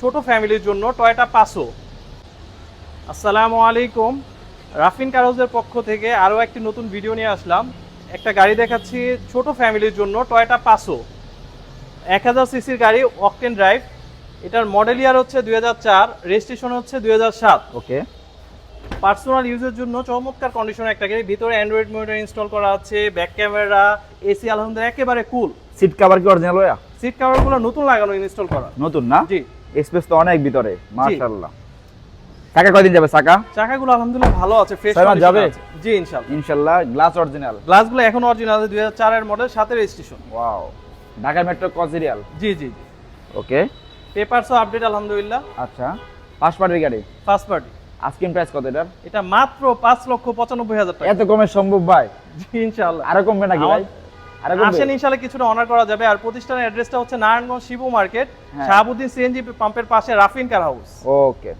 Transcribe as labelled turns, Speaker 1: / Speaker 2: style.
Speaker 1: ছোট ফ্যামিলির জন্য টয়টা পাসো আসসালামু আলাইকুম। রাফিন কারোজের পক্ষ থেকে আরও একটি নতুন ভিডিও নিয়ে আসলাম। একটা গাড়ি দেখাচ্ছি ছোট ফ্যামিলির জন্য টয়টা পাসো এক হাজার সিসির গাড়ি অকটেন ড্রাইভ। এটার মডেল ইয়ার হচ্ছে দুই হাজার চার রেজিস্ট্রেশন হচ্ছে দুই হাজার সাত।
Speaker 2: ওকে।
Speaker 1: পার্সোনাল ইউজের জন্য চমৎকার কন্ডিশনের একটা গাড়ি। ভিতরে অ্যান্ড্রয়েড মনিটর ইনস্টল করা আছে ব্যাক ক্যামেরা এসি আলহামদুলিল্লাহ একেবারে কুল
Speaker 2: সিট কভার কি অরিজিনাল
Speaker 1: সিট কাভারগুলো নতুন লাগানো ইনস্টল করা।
Speaker 2: নতুন না?
Speaker 1: জি।
Speaker 2: এক্সপ্রেস তো অনেক ভিতরে মাশাআল্লাহ। চাকা কয়দিন যাবে চাকা?
Speaker 1: চাকাগুলো আলহামদুলিল্লাহ ভালো আছে ফ্রেশ
Speaker 2: মাস যাবে?
Speaker 1: জি ইনশাআল্লাহ।
Speaker 2: ইনশাআল্লাহ গ্লাস অরিজিনাল
Speaker 1: গ্লাসগুলো এখন অরিজিনাল আছে দুই হাজার চারের মডেল সাথে রেজিস্ট্রেশন
Speaker 2: ওয়াও ঢাকা মেট্রো কসিরিয়াল
Speaker 1: জি জি জি।
Speaker 2: ওকে
Speaker 1: পেপারসও আপডেট আলহামদুলিল্লাহ।
Speaker 2: আচ্ছা। পাঁচ পার্টির গাড়ি?
Speaker 1: ফার্স্ট পার্টি
Speaker 2: আস্কিং প্রাইস কত এটার?
Speaker 1: এটা মাত্র পাঁচ লক্ষ পঁচানব্বই হাজার টাকা।
Speaker 2: এত কমে সম্ভব ভাই।
Speaker 1: জি ইনশাআল্লাহ।
Speaker 2: আরও কমবে নাকি ভাই?
Speaker 1: আসেন ইনশাআল্লাহ কিছুটা অনার করা যাবে। আর প্রতিষ্ঠানের অ্যাড্রেসটা হচ্ছে নারায়ণগঞ্জ শিবু মার্কেট
Speaker 2: হ্যাঁ।
Speaker 1: শাহাবুদ্দিন সিএনজি পাম্পের পাশে রাফিন কার হাউস
Speaker 2: ওকে